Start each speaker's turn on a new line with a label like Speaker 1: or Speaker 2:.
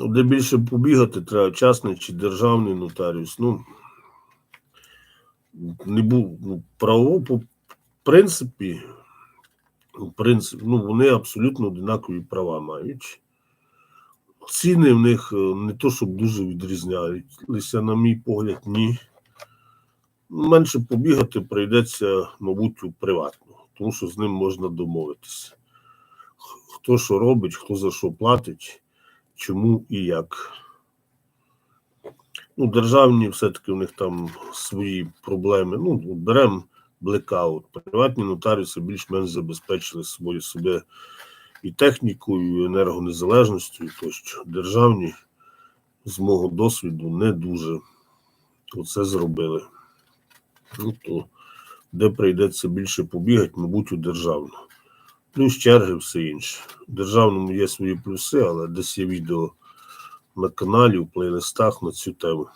Speaker 1: Ну, де більше побігати, треба частний чи державний нотаріус. Ну, не був ну, право по принципі, в принципі, ну, вони абсолютно однакові права мають. Ціни в них е, не то, щоб дуже відрізнялися, на мій погляд, ні. Менше побігати прийдеться, мабуть, у приватного, тому що з ним можна домовитися. Хто що робить, хто за що платить, чому і як. Ну, державні все-таки у них там свої проблеми. Ну, беремо блекаут. Приватні нотаріуси більш-менш забезпечили собою себе і технікою, і енергонезалежністю, і тощо. Державні, з мого досвіду, не дуже оце зробили. Ну, то де прийдеться більше побігати, мабуть, у державну. Плюс черги, все інше. Державному є свої плюси, але десь є відео на каналі, у плейлистах на цю тему.